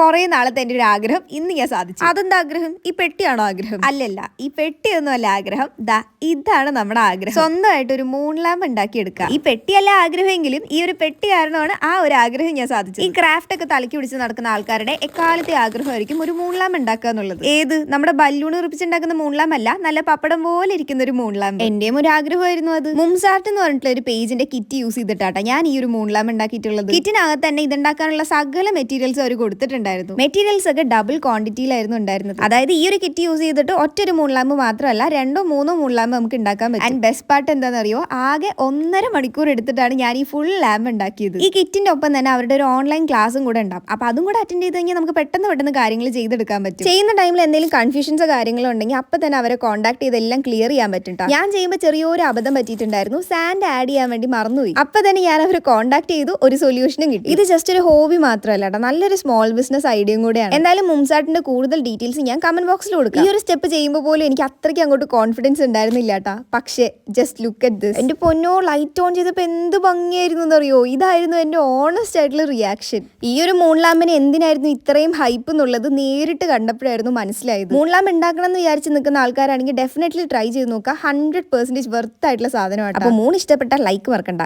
കുറെ നാളത്തെ എന്റെ ഒരു ആഗ്രഹം ഇന്ന് ഞാൻ സാധിച്ചു. അതെന്താ ആഗ്രഹം? ഈ പെട്ടിയാണോ ആഗ്രഹം? അല്ലല്ല ഈ പെട്ടിയൊന്നും അല്ല ആഗ്രഹം. ദാ ഇതാണ് നമ്മുടെ ആഗ്രഹം. സ്വന്തമായിട്ട് ഒരു മൂൺ ലാമ്പ് ഉണ്ടാക്കിയെടുക്കുക. ഈ പെട്ടിയല്ല ആഗ്രഹമെങ്കിലും ഈ ഒരു പെട്ടി കാരണമാണ് ആ ഒരു ആഗ്രഹം ഞാൻ സാധിച്ചത്. ഈ ക്രാഫ്റ്റ് ഒക്കെ തലക്കി പിടിച്ച് നടക്കുന്ന ആൾക്കാരുടെ എക്കാലത്തെ ആഗ്രഹമായിരിക്കും ഒരു മൂൺ ലാമ്പ് ഉണ്ടാക്കുക എന്നുള്ളത്. ഏത്? നമ്മുടെ ബല്ലൂൺ ഉറപ്പിച്ചുണ്ടാക്കുന്ന മൂൺ ലാമ്പ് അല്ല നല്ല പപ്പടം പോലെ ഇരിക്കുന്ന ഒരു മൂൺ ലാമ്പ് എന്റെയും ഒരു ആഗ്രഹമായിരുന്നു അത്. മുംസാർട്ട് എന്ന് പറഞ്ഞിട്ടുള്ള ഒരു പേജിന്റെ കിറ്റ് യൂസ് ചെയ്തിട്ടാട്ടാ ഞാൻ ഈ ഒരു മൂൺ ലാമ്പ് ഉണ്ടാക്കിയിട്ടുള്ളത്. കിറ്റിനകത്ത് തന്നെ ഇതുണ്ടാക്കാനുള്ള സകല മെറ്റീരിയൽസ് അവർ കൊടുത്തിട്ടുണ്ടായിരുന്നു മെറ്റീരിയൽസ് ഒക്കെ ഡബിൾ ക്വാണ്ടിറ്റിയിലായിരുന്നു ഉണ്ടായിരുന്നത്. അതായത് ഈ ഒരു കിറ്റ് യൂസ് ചെയ്തിട്ട് ഒറ്റൊരു മൂൺ മൂളാമ്പ് മാത്രമല്ല രണ്ടോ മൂന്നോ മൂൺ ലാമ്പ് നമുക്ക് ഉണ്ടാക്കാൻ പറ്റും. ആൻഡ് ബെസ്റ്റ് പാർട്ട് എന്താണെന്നറിയോ? ആകെ ഒന്നര മണിക്കൂർ എടുത്തിട്ടാണ് ഞാൻ ഈ ഫുൾ ലാമ്പ് ഉണ്ടാക്കിയത്. ഈ കിറ്റിന്റെ ഒപ്പം തന്നെ അവരുടെ ഒരു ഓൺലൈൻ ക്ലാസ്സും കൂടെ ഉണ്ടാവും. അപ്പൊ അതും കൂടെ അറ്റൻഡ് ചെയ്ത് കഴിഞ്ഞാൽ നമുക്ക് പെട്ടെന്ന് പെട്ടെന്ന് കാര്യങ്ങൾ ചെയ്തെടുക്കാൻ പറ്റും. ചെയ്യുന്ന ടൈമിൽ എന്തെങ്കിലും കൺഫ്യൂഷൻസോ കാര്യങ്ങളോ ഉണ്ടെങ്കിൽ അപ്പൊ തന്നെ അവരെ കോൺടാക്ട് ചെയ്ത് എല്ലാം ക്ലിയർ ചെയ്യാൻ പറ്റും. ഞാൻ ചെയ്യുമ്പോൾ ചെറിയൊരു അബദ്ധം പറ്റിയിട്ടുണ്ടായിരുന്നു. സാൻഡ് ആഡ് ചെയ്യാൻ വേണ്ടി മറന്നുപോയി. അപ്പൊ തന്നെ ഞാൻ അവരെ കോൺടാക്ട് ചെയ്തു ഒരു സൊല്യൂഷനും കിട്ടി. ഇത് ജസ്റ്റ് ഒരു ഹോബി മാത്രമല്ല നല്ലൊരു സ്മോൾ ബിസിനസ് ഐഡിയയും കൂടെയാണ്. എന്തായാലും മുംസാട്ടിന്റെ കൂടുതൽ ഡീറ്റെയിൽസ് ഞാൻ കമന്റ് ബോക്സിൽ കൊടുക്കാം. ഈ ഒരു സ്റ്റെപ്പ് ചെയ്യുമ്പോൾ പോലും എനിക്ക് അത്രയ്ക്ക് അങ്ങോട്ട് കോൺഫിഡൻസ് ഉണ്ടായിരുന്നില്ല കേട്ടാ പക്ഷേ ജസ്റ്റ് ലുക്ക് അറ്റ് ദിസ് എന്റെ പൊന്നോ ലൈറ്റ് ഓൺ ചെയ്തപ്പോൾ എന്ത് ഭംഗിയായിരുന്നു എന്നറിയോ? ഇതായിരുന്നു എന്റെ ഓണസ്റ്റ് ആയിട്ടുള്ള റിയാക്ഷൻ ഈ ഒരു മൂൺ ലാമ്പിന് എന്തിനായിരുന്നു ഇത്രയും ഹൈപ്പ് എന്നുള്ളത് നേരിട്ട് കണ്ടപ്പോഴായിരുന്നു മനസ്സിലായത്. മൂൺ ലാമ്പ് ഉണ്ടാക്കണം എന്ന് വിചാരിച്ച് നിൽക്കുന്ന ആൾക്കാരാണെങ്കിൽ ഡെഫിനറ്റ്ലി ട്രൈ ചെയ്ത് നോക്കുക. ഹൺഡ്രഡ് പെർസെന്റേജ് വെർത്ത് ആയിട്ടുള്ള സാധനമാണ് അപ്പോൾ മൂൺ ഇഷ്ടപ്പെട്ട ലൈക്ക് മറക്കണ്ട.